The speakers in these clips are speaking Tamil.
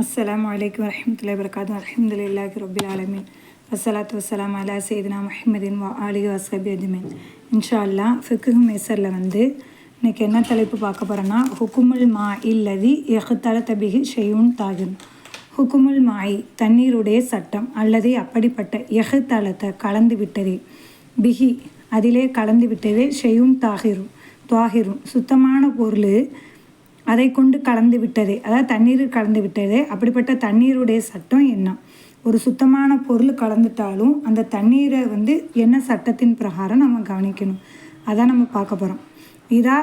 அஸ்லாம் வலைக்கம் வரமத்துல வரகாத்து அல்ஹம்துலில்லாஹி ரபில் ஆலமீன். வசலாத்து வசலாம் அலா சைதினா மஹமதின் வா ஆலி வசபி அஜ்மீன். இன்ஷா அல்லாஹ் ஃபிக்கு மேசரில் வந்து இன்னைக்கு என்ன தலைப்பு பார்க்க போகிறோன்னா ஹுக்குமுல் மா இல்லதி எஹ்தல தபிகி ஷெயூன் தாகின் ஹுக்குமுல் மாய் தண்ணீருடைய சட்டம் அல்லது அப்படிப்பட்ட எஹ்தலத்தை கலந்து விட்டதே. பிகி அதிலே கலந்து விட்டதே ஷெயூன் தாகிரும் துவாகிரும் சுத்தமான பொருள் அதை கொண்டு கலந்து விட்டதே. அதாவது தண்ணீரில் கலந்து விட்டதே. அப்படிப்பட்ட தண்ணீருடைய சட்டம் என்ன? ஒரு சுத்தமான பொருள் கலந்துட்டாலும் அந்த தண்ணீரை வந்து என்ன சட்டத்தின் பிரகாரம் நம்ம கவனிக்கணும். அதான் நம்ம பார்க்க போகிறோம் இதா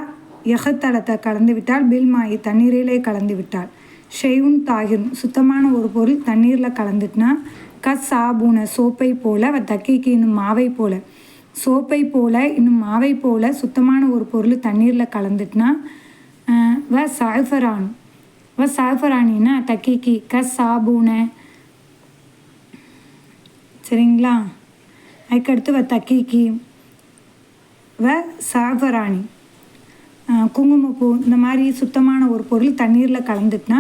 எகத்தளத்தை கலந்து விட்டால் பில் மாயி தண்ணீரிலே கலந்து விட்டால். ஷெய்வுன் தாகிரும் சுத்தமான ஒரு பொருள் தண்ணீரில் கலந்துட்டுனா கஸ் சாபூனை சோப்பை போல தக்கைக்கு இன்னும் மாவை போல. சோப்பை போல இன்னும் மாவை போல சுத்தமான ஒரு பொருள் தண்ணீரில் கலந்துட்டுனா வ சாஃபரான். வ சாஃபரானின்னா தக்கிக்கு க சாபூனை. சரிங்களா? அதுக்கடுத்து வ தக்கிக்கி. வ சாஃபராணி குங்குமப்பூ இந்த மாதிரி சுத்தமான ஒரு பொருள் தண்ணீரில் கலந்துட்டுனா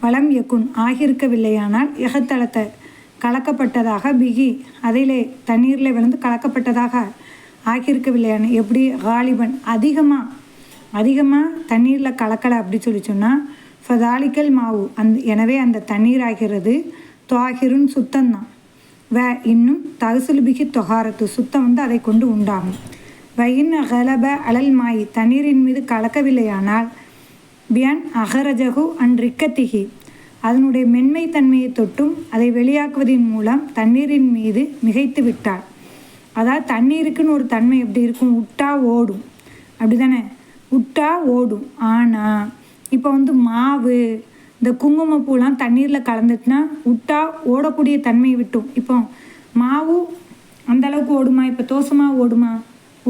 வளம் எக்குன் ஆகியிருக்கவில்லையானால் எகத்தளத்தை கலக்கப்பட்டதாக பிகி அதிலே தண்ணீரில் விழுந்து கலக்கப்பட்டதாக ஆகியிருக்கவில்லையான எப்படி காலிபன் அதிகமாக அதிகமாக தண்ணீரில் கலக்கலை அப்படி சொல்லி சொன்னால் ஃபதாலிக்கல் மாவு அந்த எனவே அந்த தண்ணீர் ஆகிறது துவாகிருன் சுத்தம்தான் வே இன்னும் தகசுலுபிகி தொகாரத்து சுத்தம் வந்து அதை கொண்டு உண்டாகும். வயின் அகலப அலல் மாய் தண்ணீரின் மீது கலக்கவில்லையானால் பியன் அகரஜகு அன் ரிக்கத்திகி. அதனுடைய மென்மை தன்மையை தொட்டும் அதை வெளியாக்குவதன் மூலம் தண்ணீரின் மீது மிகைத்து விட்டாள். அதாவது தண்ணீருக்குன்னு ஒரு தன்மை எப்படி இருக்கும் விட்டா ஓடும். அப்படி தானே விட்டா ஓடும். ஆனால் இப்போ வந்து மாவு இந்த குங்குமப்பூலாம் தண்ணீரில் கலந்துட்டுனா விட்டா ஓடக்கூடிய தன்மையை விட்டும். இப்போ மாவு அந்த அளவுக்கு ஓடுமா? இப்போ தோசமாக ஓடுமா?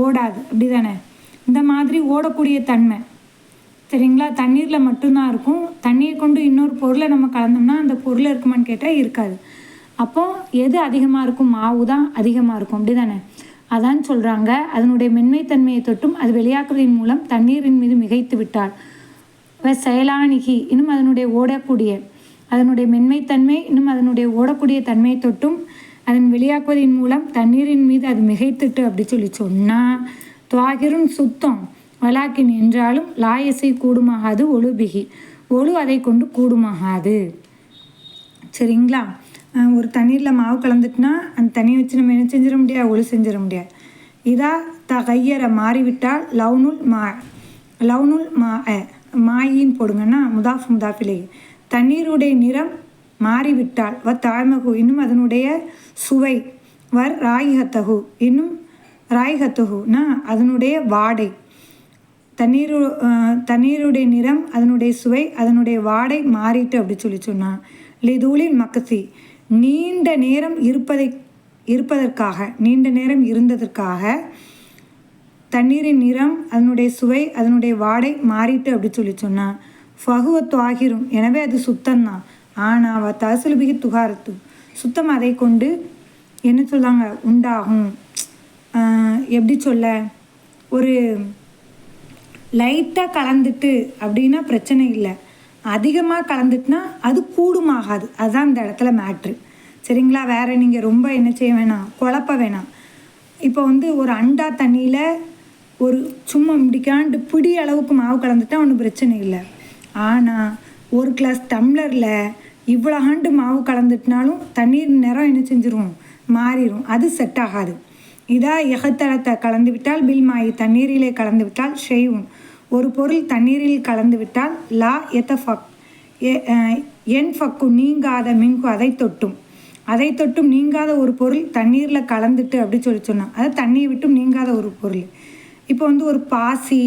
ஓடாது. அப்படி தானே இந்த மாதிரி ஓடக்கூடிய தன்மை. சரிங்களா? தண்ணீரில் மட்டும்தான் இருக்கும். தண்ணியை கொண்டு இன்னொரு பொருளை நம்ம கலந்தோம்னா அந்த பொருள் இருக்குமான்னு கேட்டால் இருக்காது. அப்போது எது அதிகமாக இருக்கும்? மாவு தான் அதிகமாக இருக்கும். அப்படி தானே அதான் சொல்கிறாங்க அதனுடைய மென்மைத்தன்மையை தொட்டும் அது வெளியாக்குவதன் மூலம் தண்ணீரின் மீது மிகைத்து விட்டார். வ இன்னும் அதனுடைய ஓடக்கூடிய அதனுடைய மென்மைத்தன்மை இன்னும் அதனுடைய ஓடக்கூடிய தன்மையை தொட்டும் அதன் வெளியாக்குவதன் மூலம் தண்ணீரின் மீது அது மிகைத்துட்டு அப்படி சொல்லி சொன்னால் துவாகிரும் சுத்தம் வலாக்கின் என்றாலும் லாயசை கூடுமாகாது ஒழுபிகி. ஒழு அதை கொண்டு கூடுமாகாது. சரிங்களா? ஒரு தண்ணீரில் மாவு கலந்துட்டுனா அந்த தண்ணியை வச்சு நம்ம என்ன செஞ்சிட முடியாது? ஒளி செஞ்சிட முடியாது. இதா த கையரை மாறிவிட்டால் லவ்னுல் மா லவ்னுல் மா மாயின்னு மாயின் போடுங்கன்னா முதாஃப் முதாஃபிலே. தண்ணீருடைய நிறம் மாறிவிட்டால் வ தாழ்மகு இன்னும் அதனுடைய சுவை வர் ராய்ஹத்தகு இன்னும் ராய்ஹத்தகுனா அதனுடைய வாடை. தண்ணீர் தண்ணீருடைய நிறம் அதனுடைய சுவை அதனுடைய வாடை மாறிட்டு அப்படி சொல்லி சொன்னான் லிதூலின் மக்கசி நீண்ட நேரம் இருப்பதை இருப்பதற்காக நீண்ட நேரம் இருந்ததற்காக தண்ணீரின் நிறம் அதனுடைய சுவை அதனுடைய வாடை மாறிட்டு அப்படி சொல்லி சொன்னான் ஃபகுவத்து ஆகிரும் எனவே அது சுத்தம்தான். ஆனால் அவ துகாரத்து சுத்தம் அதை கொண்டு என்ன சொல்லாங்க உண்டாகும். எப்படி சொல்ல? ஒரு லைட்டாக கலந்துட்டு அப்படின்னா பிரச்சனை இல்லை. அதிகமாக கலந்துட்டுனா அது கூடுமாகாது. அதுதான் இந்த இடத்துல மேட்ரு சரிங்களா? வேறு நீங்கள் ரொம்ப என்ன செய்ய வேணாம் குழப்ப வேணாம். இப்போ வந்து ஒரு அண்டா தண்ணியில் ஒரு சும்மா முடிக்காண்டு பிடி அளவுக்கு மாவு கலந்துட்டா ஒன்றும் பிரச்சனை இல்லை. ஆனால் ஒரு கிளாஸ் டம்ளரில் இவ்வளோ ஆண்டு மாவு கலந்துட்டினாலும் தண்ணீர் நிறம் என்ன செஞ்சிரும்? மாறிடும் அது செட் ஆகாது. இதா எகத்தளத்தை கலந்து விட்டால் பில் மாயி தண்ணீரிலே கலந்து விட்டால் ஷெய்வும் ஒரு பொருள் தண்ணீரில் கலந்து விட்டால் லா எத்த ஃபக் எ- என் ஃபக்கு நீங்காத மின்கு அதை தொட்டும். அதை தொட்டும் நீங்காத ஒரு பொருள் தண்ணீரில் கலந்துட்டு அப்படி சொல்லி சொன்னான். அதாவது தண்ணியை விட்டும் நீங்காத ஒரு பொருள். இப்போ வந்து ஒரு பாசி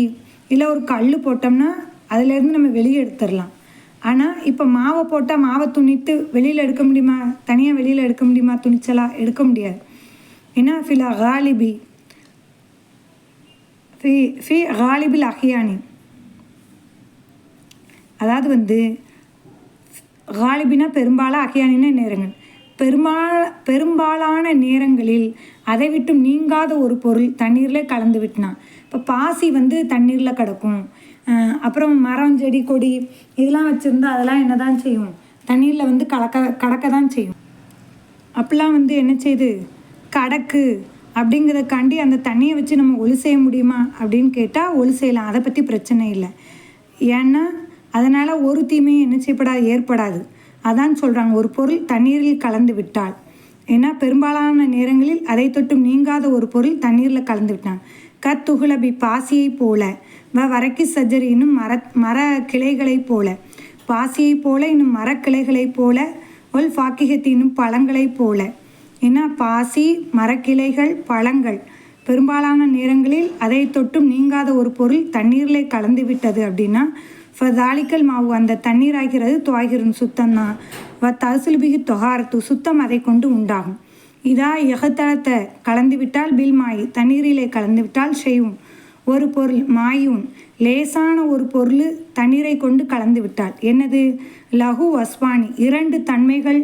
இல்லை ஒரு கல் போட்டோம்னா அதுலேருந்து நம்ம வெளியே எடுத்துடலாம். ஆனால் இப்போ மாவை போட்டால் மாவை துணித்து வெளியில் எடுக்க முடியுமா? தனியாக வெளியில் எடுக்க முடியுமா? துணிச்சலாக எடுக்க முடியாது. ஏன்னா ஃபிலா காலிபி ஃபி ஃபி காலிபில் அஹியானி. அதாவது வந்து காலிபினா பெரும்பாலான அகியானின நேரங்கள். பெரும்பால பெரும்பாலான நேரங்களில் அதை விட்டு நீங்காத ஒரு பொருள் தண்ணீரில் கலந்து விட்டுனான் இப்போ பாசி வந்து தண்ணீரில் கிடக்கும். அப்புறம் மரம் செடி கொடி இதெல்லாம் வச்சுருந்தா அதெல்லாம் என்ன தான் செய்யும்? தண்ணீரில் வந்து கலக்க கடக்க தான் செய்யும். அப்போல்லாம் வந்து என்ன செய்யுது கடக்கு அப்படிங்கிறதுக்காண்டி அந்த தண்ணியை வச்சு நம்ம ஒளி செய்ய முடியுமா அப்படின்னு கேட்டால் ஒளி செய்யலாம். அதை பற்றி பிரச்சனை இல்லை. ஏன்னா அதனால் ஒரு தீமையும் என்ன செய்யப்படாது ஏற்படாது. அதான் சொல்கிறாங்க ஒரு பொருள் தண்ணீரில் கலந்து விட்டால். ஏன்னா பெரும்பாலான நேரங்களில் அதை தொட்டும் நீங்காத ஒரு பொருள் தண்ணீரில் கலந்து விட்டான். கத்துகுலபி பாசியை போல. வ வரக்கி சஜ்ஜரி இன்னும் மர மர கிளைகளைப் போல. பாசியைப் போல இன்னும் மரக்கிளைகளைப் போல. ஒல் ஃபாக்கிகத்தி இன்னும் பழங்களைப் போல. ஏன்னா பாசி மரக்கிளைகள் பழங்கள். பெரும்பாலான நேரங்களில் அதை தொட்டும் நீங்காத ஒரு பொருள் தண்ணீரில் கலந்து விட்டது அப்படின்னா ஃபதாலிக்கல் மாவு. அந்த தண்ணீர் ஆகிறது துவாகிரும் சுத்தம் தான் வ தசுல்பிகி தொகாரத்து சுத்தம் அதை கொண்டு உண்டாகும். இதா எகத்தளத்தை கலந்து விட்டால் பில் மாய் தண்ணீரிலே கலந்து விட்டால் செய்யும் ஒரு பொருள் மாயும் லேசான ஒரு பொருள் தண்ணீரை கொண்டு கலந்து விட்டால். என்னது? லகு வஸ்வானி. இரண்டு தன்மைகள்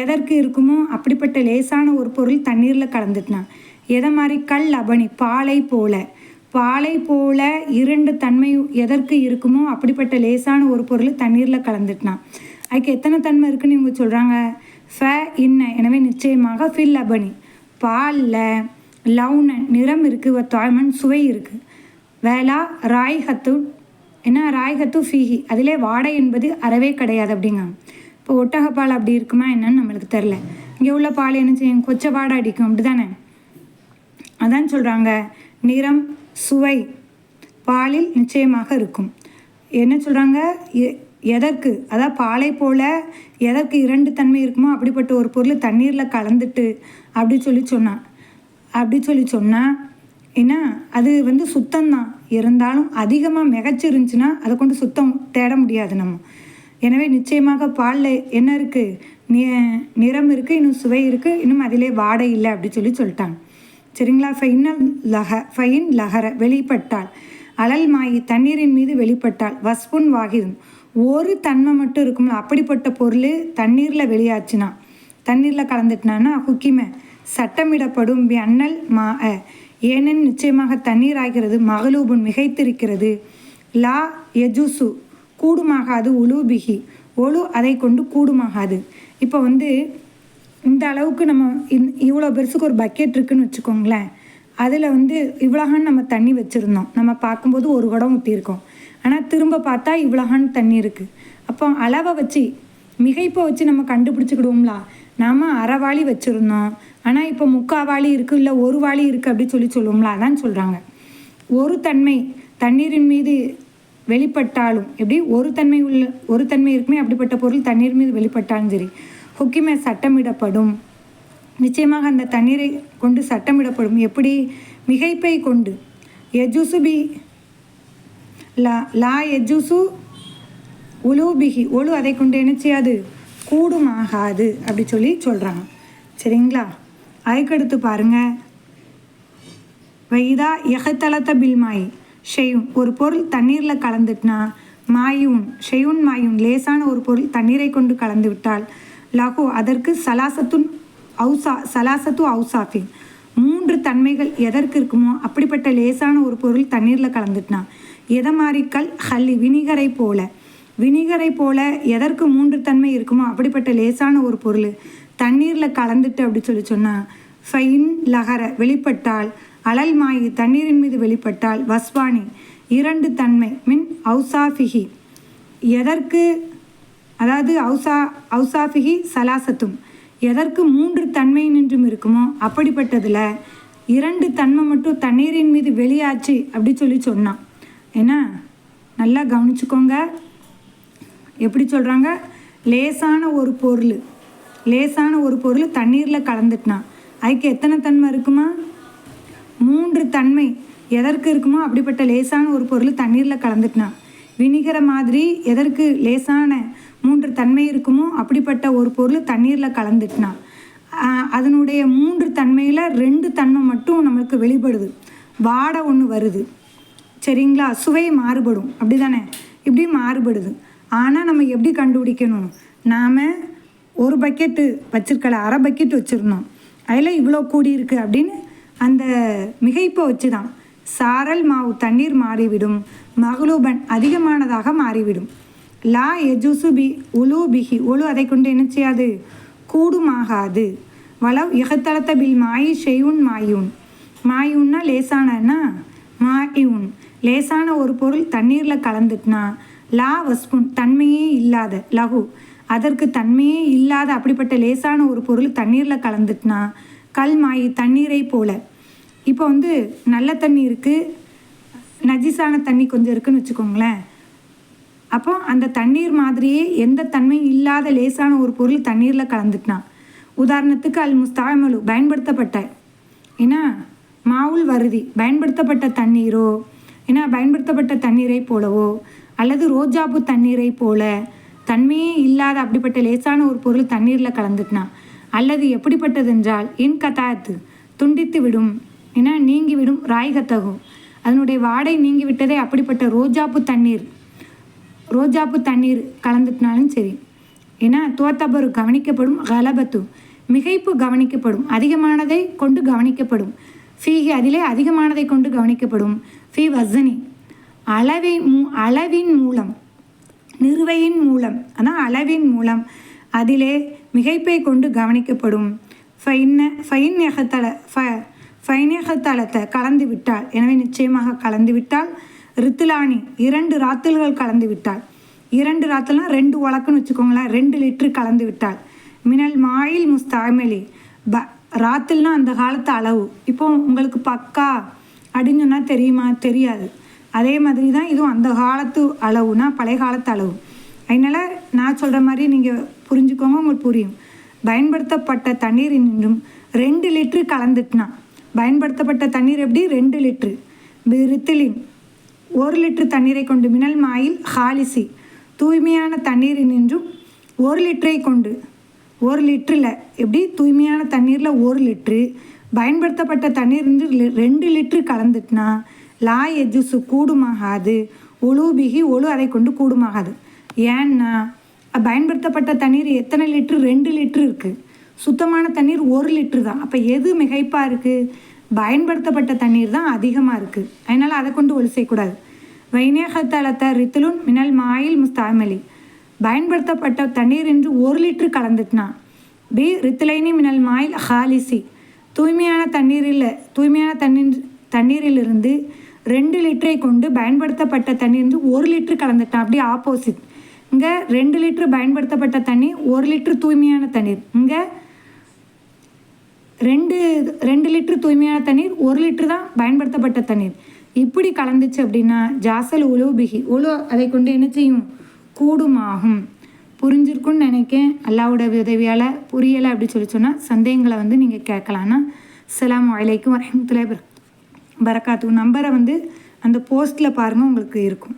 எதற்கு இருக்குமோ அப்படிப்பட்ட லேசான ஒரு பொருள் தண்ணீரில் கலந்துட்டான். எதை மாதிரி? கல் அபனி பாலை போல. பாலை போல இரண்டு தன்மை எதற்கு இருக்குமோ அப்படிப்பட்ட லேசான ஒரு பொருள் தண்ணீரில் கலந்துட்டான். அதுக்கு எத்தனை தன்மை இருக்குன்னு இவங்க சொல்கிறாங்க ஃப இன்ன எனவே நிச்சயமாக ஃபில் அபனி. பாலில் லவுன நிறம் இருக்குது தாய்மன் சுவை இருக்குது வேளா ராய்ஹத்து என்ன ராய்ஹத்து ஃபீஹி. அதிலே வாடை என்பது அறவே கிடையாது அப்படிங்க இப்போ ஒட்டகப்பால் அப்படி இருக்குமா என்னன்னு நம்மளுக்கு தெரில இங்கே உள்ள பால் என்ன செய்யும்? கொச்சை வாடை அடிக்கும். அப்படி தானே அதான் சொல்கிறாங்க நிறம் சுவை பாலில் நிச்சயமாக இருக்கும். என்ன சொல்கிறாங்க எதற்கு? அதாவது பாலை போல் எதற்கு இரண்டு தன்மை இருக்குமோ அப்படிப்பட்ட ஒரு பொருள் தண்ணீரில் கலந்துட்டு அப்படி சொல்லி சொன்னான் அப்படி சொல்லி சொன்னால் ஏன்னா அது வந்து சுத்தம்தான். இருந்தாலும் அதிகமாக மிகச்சிருந்துச்சுன்னா அதை கொண்டு சுத்தம் தேட முடியாது நம்ம. எனவே நிச்சயமாக பாலில் என்ன இருக்குது நிறம் இருக்குது இன்னும் சுவை இருக்குது இன்னும் அதிலே வாடை இல்லை அப்படி சொல்லி சொல்லிட்டாங்க. சரிங்களா? ஃபைனல் லக ஃபைன் லகர வெளிப்பட்டால் அலல் மாயி தண்ணீரின் மீது வெளிப்பட்டால் வஸ்புன் வாகிதும். ஒரு தன்மை மட்டும் இருக்கும்ல அப்படிப்பட்ட பொருள் தண்ணீரில் வெளியாச்சுன்னா தண்ணீரில் கலந்துட்டினான்னா ஹுக்கிம சட்டமிடப்படும் பி அண்ணல் மா அ ஏனென் நிச்சயமாக தண்ணீர் ஆகிறது மகளூபுன் மிகைத்திருக்கிறது. லா எஜுசு கூடுமாகாது உலூபிகி ஒழு அதை கொண்டு கூடுமாகாது. இப்போ வந்து இந்த அளவுக்கு நம்ம இந் இவ்வளோ பெருசுக்கு ஒரு பக்கெட் இருக்குன்னு வச்சுக்கோங்களேன். அதில் வந்து இவ்வளோகான் நம்ம தண்ணி வச்சுருந்தோம். நம்ம பார்க்கும்போது ஒரு குடம் ஊற்றிருக்கோம் ஆனால் திரும்ப பார்த்தா இவ்வளோகான் தண்ணி இருக்குது அப்போ அளவை வச்சு மிகைப்பை வச்சு நம்ம கண்டுபிடிச்சிக்கிடுவோம்லா. நாம் அரை வாளி வச்சுருந்தோம். ஆனால் இப்போ முக்கால் வாளி இருக்குது இல்லை ஒரு வாளி இருக்குது அப்படி சொல்லி சொல்லுவோம்ல. அதான் சொல்கிறாங்க ஒரு தன்மை தண்ணீரின் மீது வெளிப்பட்டாலும் எப்படி? ஒரு தன்மை உள்ள ஒரு தன்மை இருக்குமே அப்படிப்பட்ட பொருள் தண்ணீர் மீது வெளிப்பட்டாலும் சரி ஹுக்கிமே சட்டமிடப்படும். நிச்சயமாக அந்த தண்ணீரை கொண்டு சட்டமிடப்படும். எப்படி? மிகைப்பை கொண்டு. எஜுசு பி லா லா எஜுசு உலூபிகி ஒழு அதை கொண்டு என்ன செய்யாது? கூடுமாகாது அப்படி சொல்லி சொல்கிறாங்க சரிங்களா? அதுக்கடுத்து பாருங்கள் வைதா எகத்தலத்த பில் ஷெயூன். ஒரு பொருள் தண்ணீரில் கலந்துட்டுனா மாயூன் ஷெயுன் மாயூன் லேசான ஒரு பொருள் தண்ணீரை கொண்டு கலந்து விட்டால் லகு அதற்கு சலாசத்துன் அவுசா சலாசத்து அவுசாஃபின் மூன்று தன்மைகள் எதற்கு இருக்குமோ அப்படிப்பட்ட லேசான ஒரு பொருள் தண்ணீரில் கலந்துட்டுனா எதை மாதிரி கல் ஹல்லி வினிகரை போல. வினிகரை போல எதற்கு மூன்று தன்மை இருக்குமோ அப்படிப்பட்ட லேசான ஒரு பொருள் தண்ணீரில் கலந்துட்டு அப்படி சொல்லி சொன்னால் ஃபைன் லகர வெளிப்பட்டால் அலல் மாயி தண்ணீரின் மீது வெளிப்பட்டால் வஸ்வானி இரண்டு தன்மை மின் அவுசாஃபிகி எதற்கு அதாவது அவுசா அவுசாஃபிகி சலாசத்தும். எதற்கு மூன்று தன்மை நின்றும் இருக்குமோ அப்படிப்பட்டதில் இரண்டு தன்மை மட்டும் தண்ணீரின் மீது வெளியாச்சு அப்படி சொல்லி சொன்னான் ஏன்னா நல்லா கவனிச்சுக்கோங்க. எப்படி சொல்கிறாங்க லேசான ஒரு பொருள். லேசான ஒரு பொருள் தண்ணீரில் கலந்துட்டான். அதுக்கு எத்தனை தன்மை இருக்குமா? மூன்று தன்மை எதற்கு இருக்குமோ அப்படிப்பட்ட லேசான ஒரு பொருள் தண்ணீரில் கலந்துட்டுனா. வினிகர மாதிரி எதற்கு லேசான மூன்று தன்மை இருக்குமோ அப்படிப்பட்ட ஒரு பொருள் தண்ணீரில் கலந்துட்டுனா. அதனுடைய மூன்று தன்மையில் ரெண்டு தன்மை மட்டும் நம்மளுக்கு வெளிப்படுது. வாடை ஒன்று வருது. சரிங்களா? சுவை மாறுபடும். அப்படி தானே இப்படி மாறுபடுது. ஆனால் நம்ம எப்படி கண்டுபிடிக்கணும்? நாம் ஒரு பக்கெட்டு வச்சுருக்கல அரை பக்கெட் வச்சுருந்தோம். அதில் இவ்வளோ கூடி இருக்குது அப்படின்னு அந்த மிகைப்பை வச்சு தான் சாரல் மாவு தண்ணீர் மாறிவிடும். மகளூபன் அதிகமானதாக மாறிவிடும். லா எஜுசு பி உலு பிஹி. உலு அதை கொண்டு என்ன செய்யாது? கூடுமாகாது. வளவ் இகத்தளத்த பில் மாயி ஷெய்யுன் மாயூன். மாயூன்னா லேசானன்னா மாயூன். லேசான ஒரு பொருள் தண்ணீரில் கலந்துட்டுனா லா வஸ்புன் தன்மையே இல்லாத லகு. அதற்கு தன்மையே இல்லாத அப்படிப்பட்ட லேசான ஒரு பொருள் தண்ணீரில் கலந்துட்டுனா கல் மாயி தண்ணீரை போல. இப்போ வந்து நல்ல தண்ணி இருக்குது நஜிஸான தண்ணி கொஞ்சம் இருக்குன்னு வச்சுக்கோங்களேன். அப்போ அந்த தண்ணீர் மாதிரியே எந்த தன்மையும் இல்லாத லேசான ஒரு பொருள் தண்ணீரில் கலந்துட்டான். உதாரணத்துக்கு அல் முஸ்தாமலு பயன்படுத்தப்பட்ட ஏன்னா மாவுல் வருதி பயன்படுத்தப்பட்ட தண்ணீரோ ஏன்னா பயன்படுத்தப்பட்ட தண்ணீரை போலவோ அல்லது ரோஜாப்பு தண்ணீரை போல தன்மையே இல்லாத அப்படிப்பட்ட லேசான ஒரு பொருள் தண்ணீரில் கலந்துட்டான் அல்லது எப்படிப்பட்டதென்றால் இன் கதாத்து துண்டித்து விடும் ஏன்னா நீங்கிவிடும் அதனுடைய வாடை நீங்கி விட்டதே அப்படிப்பட்ட ரோஜாப்பு தண்ணீர். ரோஜாப்பு தண்ணீர் கலந்துட்டினாலும் சரி. ஏன்னா தோத்தபரு கவனிக்கப்படும் கலபத்து. மிகைப்பு கவனிக்கப்படும். அதிகமானதை கொண்டு கவனிக்கப்படும். ஃபீஹி அதிலே அதிகமானதை கொண்டு கவனிக்கப்படும். ஃபீ வசனி அளவை மூ அளவின் மூலம். நிறுவையின் மூலம். அதான் அளவின் மூலம். அதிலே மிகைப்பை கொண்டு கவனிக்கப்படும். ஃபைன்ன ஃபைன் ஃப ஃபைனேகத்தளத்தை கலந்து விட்டால் எனவே நிச்சயமாக கலந்து விட்டால் ரித்துலானி இரண்டு ராத்தல்கள் கலந்து விட்டால் இரண்டு ராத்தல்னால் ரெண்டு உலக்குன்னு வச்சுக்கோங்களேன் ரெண்டு லிட்டரு கலந்து விட்டால் மினல் மாயில் முஸ்தாமலி ப ராத்தில்னா அந்த காலத்து அளவு. இப்போ உங்களுக்கு பக்கா அப்படின்னு சொன்னால் தெரியுமா? தெரியாது. அதே மாதிரி தான் இதுவும் அந்த காலத்து அளவுனா பழைய காலத்து அளவு. அதனால் நான் சொல்கிற மாதிரி நீங்கள் புரிஞ்சுக்கோங்க உங்களுக்கு புரியும். பயன்படுத்தப்பட்ட தண்ணீர் இன்னும் ரெண்டு லிட்ரு கலந்துட்டுனா பயன்படுத்தப்பட்ட தண்ணீர் எப்படி? ரெண்டு லிட்ரு பிரித்திலின் ஒரு லிட்டர் தண்ணீரை கொண்டு மினல் மாயில் ஹாலிசி. தூய்மையான தண்ணீர் நின்றும் ஒரு லிட்டரை கொண்டு ஒரு லிட்டரில் எப்படி? தூய்மையான தண்ணீரில் ஒரு லிட்ரு பயன்படுத்தப்பட்ட தண்ணீர் நின்று லி- ரெண்டு லிட்ரு கலந்துட்டுனா லா எஜுசு கூடுமாகாது. ஒழு பிகி ஒழு அதை கொண்டு கூடுமாகாது. ஏன்னா பயன்படுத்தப்பட்ட தண்ணீர் எத்தனை லிட்ரு? ரெண்டு லிட்ரு இருக்குது சுத்தமான தண்ணீர் ஒரு லிட்ரு தான். அப்போ எது மிகைப்பாக இருக்குது பயன்படுத்தப்பட்ட தண்ணீர் தான் அதிகமாக இருக்குது அதனால் அதை கொண்டு ஒழு செய்யக்கூடாது வைநேகத்தளத்த ரித்துலுன் மினல் மாயில் முஸ்தாமலி பயன்படுத்தப்பட்ட தண்ணீர் என்று ஒரு லிட்ரு கலந்துட்டுனா பி ரித்துலைனி மினல் மாயில் ஹாலிசி. தூய்மையான தண்ணீரில் தூய்மையான தண்ணீர் தண்ணீரிலிருந்து ரெண்டு லிட்டரை கொண்டு பயன்படுத்தப்பட்ட தண்ணீர் என்று ஒரு லிட்ரு கலந்துட்டான் அப்படியே ஆப்போசிட். இங்கே ரெண்டு லிட்டரு பயன்படுத்தப்பட்ட தண்ணி ஒரு லிட்டரு தூய்மையான தண்ணீர். இங்கே ரெண்டு ரெண்டு லிட்டரு தூய்மையான தண்ணீர் ஒரு லிட்டரு தான் பயன்படுத்தப்பட்ட தண்ணீர். இப்படி கலந்துச்சு அப்படின்னா ஜாசல் உழவு பிகி உழு அதை கொண்டு என்ன செய்யும்? கூடுமாகும். புரிஞ்சிருக்குன்னு நினைக்கேன். அல்லாவோட உதவியால் புரியலை அப்படி சொல்லி சொன்னால் சந்தேகங்களை வந்து நீங்கள் கேட்கலான்னா சலாம் அலைக்கும் வரஹ்மத்துல்லாஹி பரக்காத்து நம்பரை வந்து அந்த போஸ்ட்டில் பாருங்கள் உங்களுக்கு இருக்கும்.